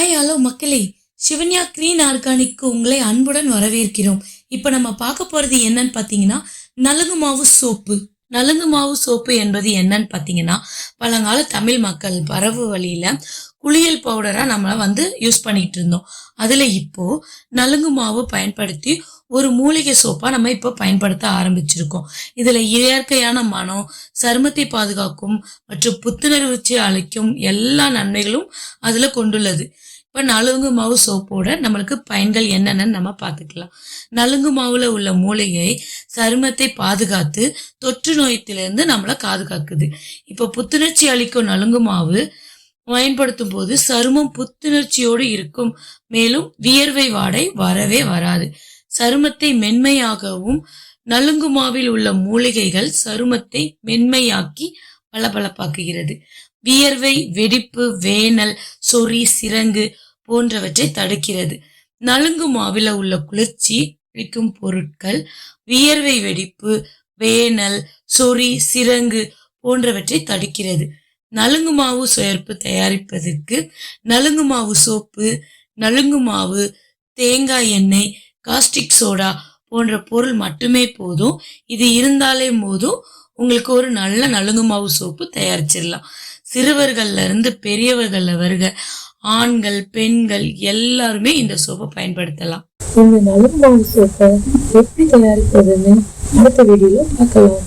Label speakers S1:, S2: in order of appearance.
S1: Hi hello மக்களே Shivanya green organic உங்களை அன்புடன் வரவேற்கிறோம். இப்போ நம்ம பார்க்க போகிறது என்னன்னு பார்த்தீங்கன்னா நலுங்கு மாவு சோப்பு. நலுங்கு மாவு சோப்பு என்பது என்னன்னு பார்த்தீங்கன்னா பழங்கால தமிழ் மக்கள் பரவு வழியில் குளியல் பவுடராக நம்மளை வந்து யூஸ் பண்ணிக்கிட்டு இருந்தோம். அதில் இப்போது நலுங்கு மாவு பயன்படுத்தி ஒரு மூலிகை சோப்பாக நம்ம இப்போ பயன்படுத்த ஆரம்பிச்சிருக்கோம். இதில் இயற்கையான மனம் சருமத்தை பாதுகாக்கும் மற்றும் புத்துணர்ச்சி அளிக்கும் எல்லா நன்மைகளும் அதில் கொண்டுள்ளது. இப்போ நலுங்கு மாவு சோப்போட நம்மளுக்கு பயன்கள் என்னென்னு நம்ம பார்த்துக்கலாம். நலுங்கு மாவில் உள்ள மூலிகை சருமத்தை பாதுகாத்து தொற்று நோயத்திலிருந்து நம்மளை பாதுகாக்குது இப்போ புத்துணர்ச்சி அளிக்கும் நலுங்கு மாவு பயன்படுத்தும் போது சருமம் புத்துணர்ச்சியோடு இருக்கும். மேலும் வியர்வை வாடை வரவே வராது. சருமத்தை மென்மையாகவும் நலுங்கு மாவில் உள்ள மூலிகைகள் சருமத்தை மென்மையாக்கி பளபளப்பாக்குகிறது. வியர்வை வெடிப்பு வேனல் சொறி சிரங்கு போன்றவற்றை தடுக்கிறது. நலுங்கு மாவில உள்ள குளிர்ச்சி அளிக்கும் பொருட்கள் வியர்வை வெடிப்பு வேனல் சொறி சிறங்கு போன்றவற்றை தடுக்கிறது. நலுங்கு மாவு சுயர்ப்பு தயாரிப்பதற்கு நலுங்கு மாவு சோப்பு நலுங்கு மாவு தேங்காய் எண்ணெய் காஸ்டிக் சோடா போன்ற பொருள் மட்டுமே போதும். இது இருந்தாலே போதும். உங்களுக்கு ஒரு நல்ல நலுங்கு மாவு சோப்பு தயாரிச்சிடலாம். சிறுவர்கள்ல இருந்து பெரியவர்கள்ல வருக. ஆண்கள் பெண்கள் எல்லாருமே இந்த சோப்பை பயன்படுத்தலாம்.
S2: இந்த நலுங்கு சோப்பை எப்படி தயாரிப்பதுன்னு அடுத்த வீடியோல பார்க்கலாம்.